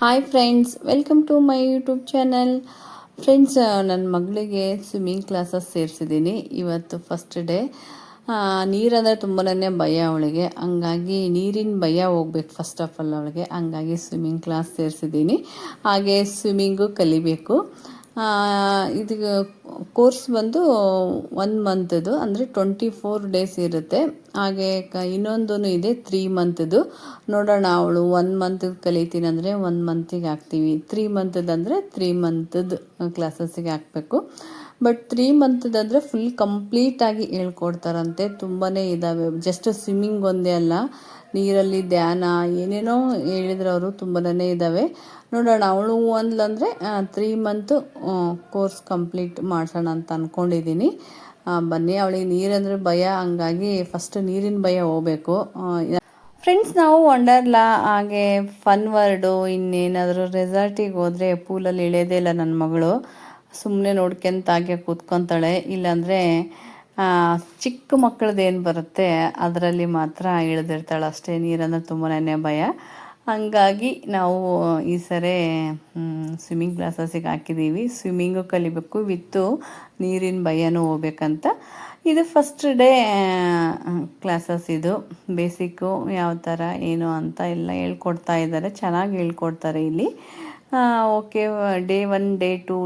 Hi friends welcome to my YouTube channel friends ನನ್ನ ಮಗಳಿಗೆ swimming classes ಸೇರಿಸಿದ್ದೀನಿ ಇವತ್ತು first day ನೀರಂದರೆ ತುಂಬನೇ ಭಯ ಅವಳಿಗೆ. ಹಂಗಾಗಿ ನೀರಿನ ಭಯ ಹೋಗ್ಬೇಕು ಫಸ್ಟ್ ಆಫ್ ಆಲ್ ಅವಳಿಗೆ. ಹಂಗಾಗಿ ಸ್ವಿಮ್ಮಿಂಗ್ ಕ್ಲಾಸ್ ಸೇರಿಸಿದ್ದೀನಿ. ಹಾಗೆ ಸ್ವಿಮ್ಮಿಂಗು ಕಲಿಬೇಕು. ಇದು ಕೋರ್ಸ್ ಬಂದು ಒನ್ ಮಂತ್ದು ಅಂದರೆ ಟ್ವೆಂಟಿ ಫೋರ್ ಡೇಸ್ ಇರುತ್ತೆ. ಹಾಗೆ ಕ ಇನ್ನೊಂದು ಇದೆ ತ್ರೀ ಮಂತ್ದು ನೋಡೋಣ ಅವಳು ಒನ್ ಮಂತ್ ಕಲಿತೀನಿ ಅಂದರೆ ಒನ್ ಮಂತಿಗೆ ಹಾಕ್ತೀವಿ. ತ್ರೀ ಮಂತದಂದರೆ ತ್ರೀ ಮಂತದ್ದು ಕ್ಲಾಸಸ್ಸಿಗೆ ಹಾಕಬೇಕು. ಬಟ್ ತ್ರೀ ಮಂತದಂದರೆ ಫುಲ್ ಕಂಪ್ಲೀಟಾಗಿ ಹೇಳ್ಕೊಡ್ತಾರಂತೆ. ತುಂಬಾ ಇದ್ದಾವೆ ಜಸ್ಟ್ ಸ್ವಿಮ್ಮಿಂಗ್ ಒಂದೇ ಅಲ್ಲ. ನೀರಲ್ಲಿ ಧ್ಯಾನ, ಏನೇನೋ ಹೇಳಿದ್ರು ಅವರು ತುಂಬನೇ ಇದ್ದಾವೆ ನೋಡೋಣ, ಅವಳು ಒಂದ್ಲಂದ್ರೆ ತ್ರೀ ಮಂತು ಕೋರ್ಸ್ ಕಂಪ್ಲೀಟ್ ಮಾಡ್ಸೋಣ ಅಂತ ಅಂದ್ಕೊಂಡಿದ್ದೀನಿ ಬನ್ನಿ, ಅವಳಿಗೆ ನೀರಂದ್ರೆ ಭಯ, ಹಂಗಾಗಿ ಫಸ್ಟ್ ನೀರಿನ ಭಯ ಹೋಗ್ಬೇಕು. ಫ್ರೆಂಡ್ಸ್ ನಾವು ವಂಡರ್ಲಾ ಹಾಗೆ ಫನ್ ವರ್ಡು ಇನ್ನೇನಾದರೂ ರೆಸಾರ್ಟಿಗೆ ಹೋದರೆ ಪೂಲಲ್ಲಿ ಇಳಿಯೋದೇ ಇಲ್ಲ ನನ್ನ ಮಗಳು. ಸುಮ್ಮನೆ ನೋಡ್ಕೊಂತ ಹಾಗೆ ಕೂತ್ಕೊತಾಳೆ. ಇಲ್ಲಾಂದರೆ ಚಿಕ್ಕ ಮಕ್ಕಳದ್ದು ಏನು ಬರುತ್ತೆ, ಅದರಲ್ಲಿ ಮಾತ್ರ ಇಳಿದಿರ್ತಾಳೆ ಅಷ್ಟೇ. ನೀರಂದ್ರೆ ತುಂಬನೇ ಭಯ. ಹಂಗಾಗಿ ನಾವು ಈ ಸರಿ ಸ್ವಿಮ್ಮಿಂಗ್ ಕ್ಲಾಸಸ್ಸಿಗೆ ಹಾಕಿದ್ದೀವಿ ಸ್ವಿಮ್ಮಿಂಗು ಕಲಿಬೇಕು, ವಿತ್ತು ನೀರಿನ ಭಯನೂ ಹೋಗ್ಬೇಕಂತ. ಇದು ಫಸ್ಟ್ ಡೇ ಕ್ಲಾಸಸ್ ಇದು. ಬೇಸಿಕ್ಕು ಯಾವ ಥರ ಏನು ಅಂತ ಎಲ್ಲ ಹೇಳ್ಕೊಡ್ತಾ ಇದ್ದಾರೆ. ಚೆನ್ನಾಗಿ ಹೇಳ್ಕೊಡ್ತಾರೆ ಇಲ್ಲಿ. Okay day one day two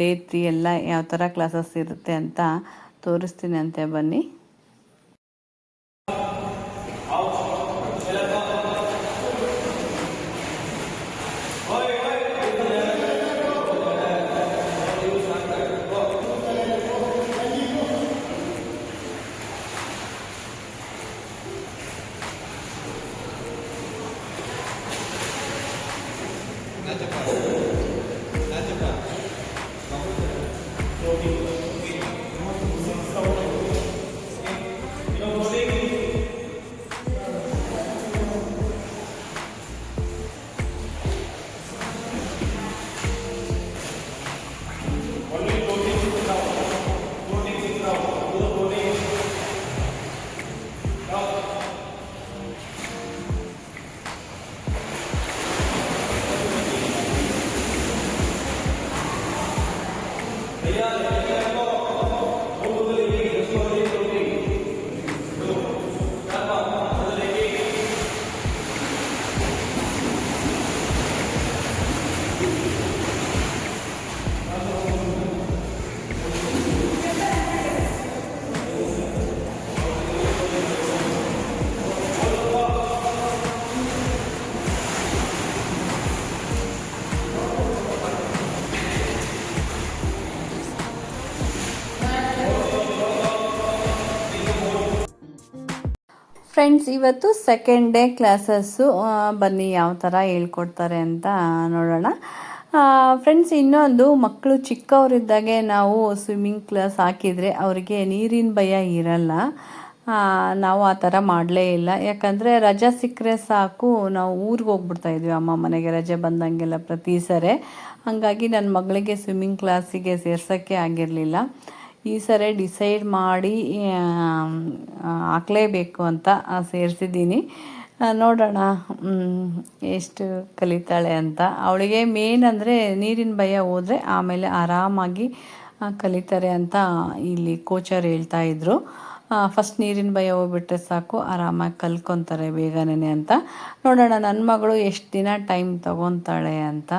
day three ಎಲ್ಲ ಯಾವ ಥರ ಕ್ಲಾಸಸ್ ಇರುತ್ತೆ ಅಂತ ತೋರಿಸ್ತೀನಿ ಅಂತೆ ಬನ್ನಿ Friends, ಇವತ್ತು ಸೆಕೆಂಡ್ ಡೇ ಕ್ಲಾಸಸ್ಸು ಬನ್ನಿ ಯಾವ ಥರ ಹೇಳ್ಕೊಡ್ತಾರೆ ಅಂತ ನೋಡೋಣ. ಫ್ರೆಂಡ್ಸ್, ಇನ್ನೊಂದು ಮಕ್ಕಳು ಚಿಕ್ಕವರಿದ್ದಾಗೆ ನಾವು ಸ್ವಿಮ್ಮಿಂಗ್ ಕ್ಲಾಸ್ ಹಾಕಿದರೆ ಅವರಿಗೆ ನೀರಿನ ಭಯ ಇರಲ್ಲ. ನಾವು ಆ ಥರ ಮಾಡಲೇ ಇಲ್ಲ. ಯಾಕಂದರೆ ರಜೆ ಸಿಕ್ಕರೆ ಸಾಕು, ನಾವು ಊರಿಗೆ ಹೋಗ್ಬಿಡ್ತಾ ಇದ್ವಿ. ಅಮ್ಮ ಮನೆಗೆ ರಜೆ ಬಂದಂಗೆಲ್ಲ ಪ್ರತಿ ಸರಿ. ಹಾಗಾಗಿ ನನ್ನ ಮಗಳಿಗೆ ಸ್ವಿಮ್ಮಿಂಗ್ ಕ್ಲಾಸಿಗೆ ಸೇರ್ಸೋಕ್ಕೆ ಆಗಿರಲಿಲ್ಲ. ಈ ಸರಿ ಡಿಸೈಡ್ ಮಾಡಿ ಹಾಕಲೇಬೇಕು ಅಂತ ಸೇರಿಸಿದ್ದೀನಿ. ನೋಡೋಣ ಎಷ್ಟು ಕಲಿತಾಳೆ ಅಂತ. ಅವಳಿಗೆ ಮೇನ್ ಅಂದರೆ ನೀರಿನ ಭಯ ಹೋದರೆ ಆಮೇಲೆ ಆರಾಮಾಗಿ ಕಲಿತಾರೆ ಅಂತ ಇಲ್ಲಿ ಕೋಚರ್ ಹೇಳ್ತಾ ಇದ್ರು. ಫಸ್ಟ್ ನೀರಿನ ಭಯ ಹೋಗ್ಬಿಟ್ರೆ ಸಾಕು, ಆರಾಮಾಗಿ ಕಲ್ಕೊತಾರೆ ಬೇಗನೆ ಅಂತ. ನೋಡೋಣ ನನ್ನ ಮಗಳು ಎಷ್ಟು ದಿನ ಟೈಮ್ ತಗೊತಾಳೆ ಅಂತ.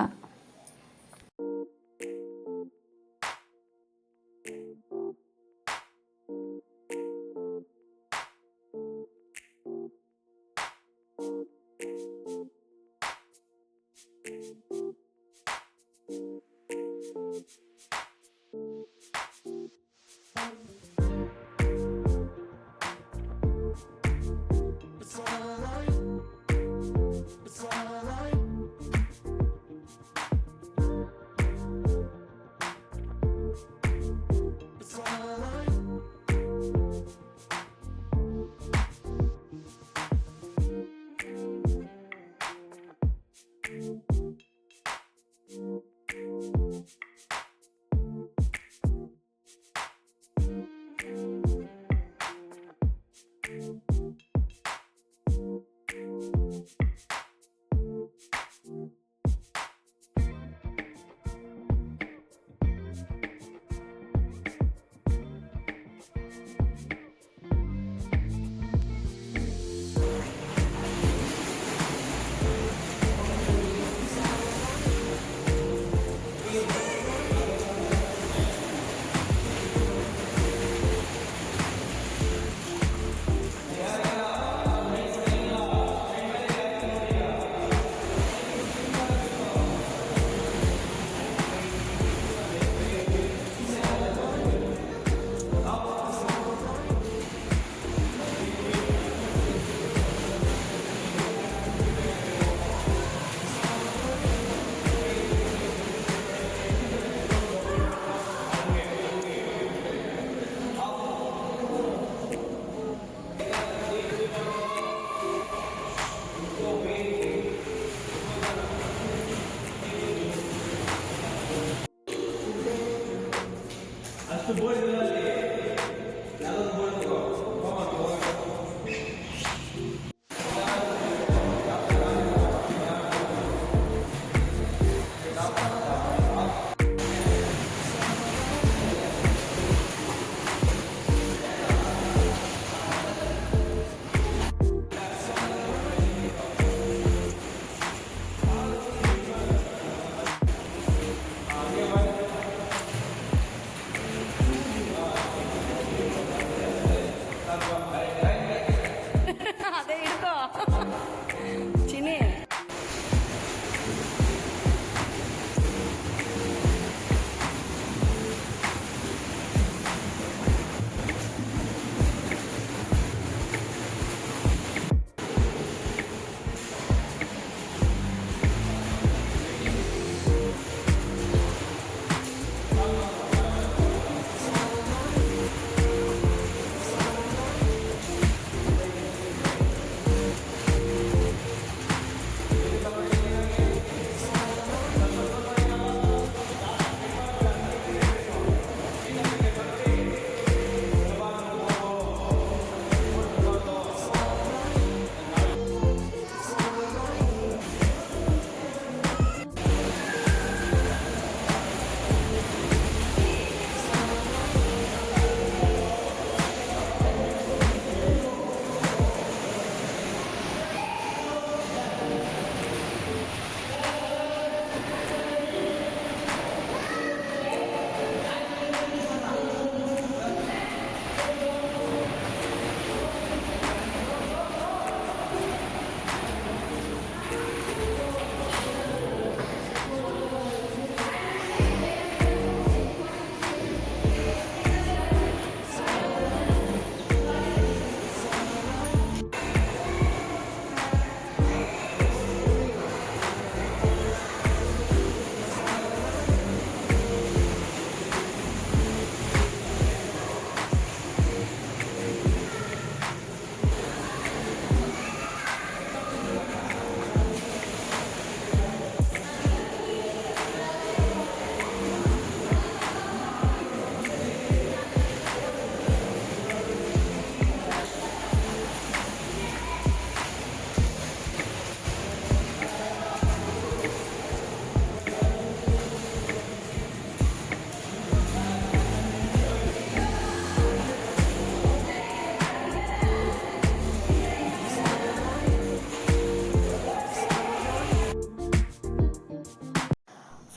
ಅದೇ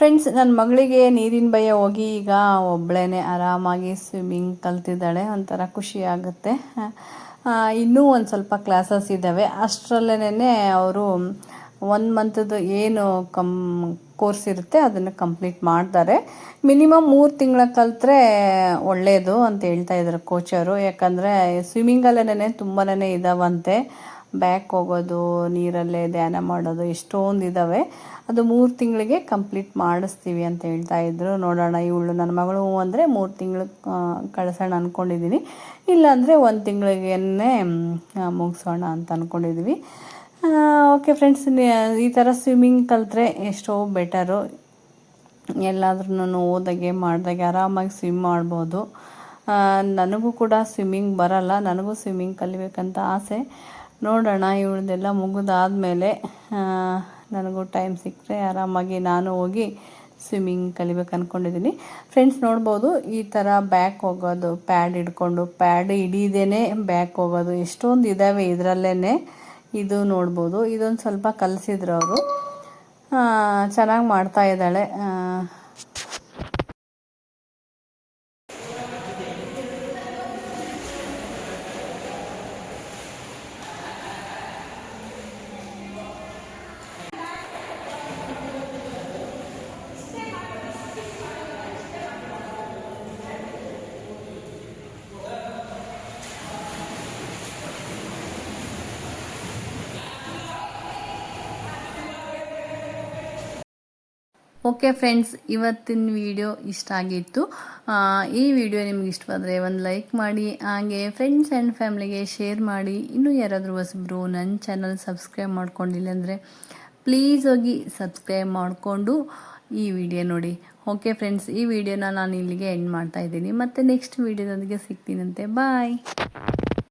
ಫ್ರೆಂಡ್ಸ್ ನನ್ನ ಮಗಳಿಗೆ ನೀರಿನ ಭಯ ಹೋಗಿ ಈಗ ಒಬ್ಬಳೇ ಆರಾಮಾಗಿ ಸ್ವಿಮ್ಮಿಂಗ್ ಕಲ್ತಿದ್ದಾಳೆ, ಒಂಥರ ಖುಷಿ ಆಗುತ್ತೆ. ಇನ್ನೂ ಒಂದು ಸ್ವಲ್ಪ ಕ್ಲಾಸಸ್ ಇದ್ದಾವೆ ಅಷ್ಟರಲ್ಲೇ ಅವರು ಒನ್ ಮಂತದ್ದು ಏನು ಕಮ್ ಕೋರ್ಸ್ ಇರುತ್ತೆ, ಅದನ್ನು ಕಂಪ್ಲೀಟ್ ಮಾಡ್ತಾರೆ. ಮಿನಿಮಮ್ ಮೂರು ತಿಂಗಳ ಕಲಿತ್ರೆ ಒಳ್ಳೆಯದು ಅಂತ ಹೇಳ್ತಾ ಇದ್ದಾರೆ ಕೋಚರು ಯಾಕಂದರೆ ಸ್ವಿಮ್ಮಿಂಗಲ್ಲೇ ತುಂಬಾ ಇದಾವಂತೆ. ಬ್ಯಾಕ್ ಹೋಗೋದು, ನೀರಲ್ಲೇ ಧ್ಯಾನ ಮಾಡೋದು ಎಷ್ಟೊಂದು ಇದ್ದಾವೆ ಅದು ಮೂರು ತಿಂಗಳಿಗೆ ಕಂಪ್ಲೀಟ್ ಮಾಡಿಸ್ತೀವಿ ಅಂತ ಹೇಳ್ತಾ ಇದ್ರು. ನೋಡೋಣ, ಇವಳು ನನ್ನ ಮಗಳು ಅಂದರೆ ಮೂರು ತಿಂಗಳು ಕಳಿಸೋಣ ಅಂದ್ಕೊಂಡಿದ್ದೀನಿ ಇಲ್ಲಾಂದರೆ ಒಂದು ತಿಂಗಳಿಗೆ ಮುಗಿಸೋಣ ಅಂತ ಅಂದ್ಕೊಂಡಿದ್ವಿ ಓಕೆ ಫ್ರೆಂಡ್ಸ್ ಈ ಥರ ಸ್ವಿಮ್ಮಿಂಗ್ ಕಲಿತ್ರೆ ಎಷ್ಟೋ ಬೆಟರು. ಎಲ್ಲಾದ್ರೂ ಓದಾಗೆ, ಮಾಡಿದಾಗೆ ಆರಾಮಾಗಿ ಸ್ವಿಮ್ ಮಾಡ್ಬೋದು. ನನಗೂ ಕೂಡ ಸ್ವಿಮ್ಮಿಂಗ್ ಬರಲ್ಲ, ನನಗೂ ಸ್ವಿಮ್ಮಿಂಗ್ ಕಲಿಬೇಕಂತ ಆಸೆ. ನೋಡೋಣ ಇವಳದೆಲ್ಲ ಮುಗಿದಾದ್ಮೇಲೆ ನನಗೂ ಟೈಮ್ ಸಿಕ್ಕರೆ ಆರಾಮಾಗಿ ನಾನು ಹೋಗಿ ಸ್ವಿಮ್ಮಿಂಗ್ ಕಲಿಬೇಕು ಅಂದ್ಕೊಂಡಿದ್ದೀನಿ ಫ್ರೆಂಡ್ಸ್ ನೋಡ್ಬೋದು, ಈ ಥರ ಬ್ಯಾಕ್ ಹೋಗೋದು ಪ್ಯಾಡ್ ಹಿಡ್ಕೊಂಡು ಪ್ಯಾಡ್ ಹಿಡಿದೇನೆ ಬ್ಯಾಕ್ ಹೋಗೋದು, ಎಷ್ಟೊಂದು ಇದ್ದಾವೆ ಇದರಲ್ಲೇ ಇದು ನೋಡ್ಬೋದು. ಇದೊಂದು ಸ್ವಲ್ಪ ಕಲಿಸಿದ್ರು ಅವರು. ಚೆನ್ನಾಗಿ ಮಾಡ್ತಾ ಇದ್ದಾಳೆ. ಓಕೆ ಫ್ರೆಂಡ್ಸ್ ಇವತ್ತಿನ ವಿಡಿಯೋ ಇಷ್ಟ ಆಗಿತ್ತು. ಈ ವಿಡಿಯೋ ನಿಮ್ಗೆ ಇಷ್ಟವಾದರೆ ಒಂದು ಲೈಕ್ ಮಾಡಿ, ಹಾಗೆ ಫ್ರೆಂಡ್ಸ್ ಆ್ಯಂಡ್ ಫ್ಯಾಮ್ಲಿಗೆ ಶೇರ್ ಮಾಡಿ. ಇನ್ನೂ ಯಾರಾದರೂ ಹೊಸಬ್ರು ನನ್ನ ಚಾನಲ್ ಸಬ್ಸ್ಕ್ರೈಬ್ ಮಾಡ್ಕೊಂಡಿಲ್ಲ ಅಂದರೆ ಪ್ಲೀಸ್ ಹೋಗಿ ಸಬ್ಸ್ಕ್ರೈಬ್ ಮಾಡಿಕೊಂಡು ಈ ವಿಡಿಯೋ ನೋಡಿ. ಓಕೆ ಫ್ರೆಂಡ್ಸ್ ಈ ವಿಡಿಯೋನ ನಾನು ಇಲ್ಲಿಗೆ ಎಂಡ್ ಮಾಡ್ತಾ ಇದ್ದೀನಿ. ಮತ್ತು ನೆಕ್ಸ್ಟ್ ವಿಡಿಯೋದೊಂದಿಗೆ ಸಿಗ್ತೀನಂತೆ. ಬಾಯ್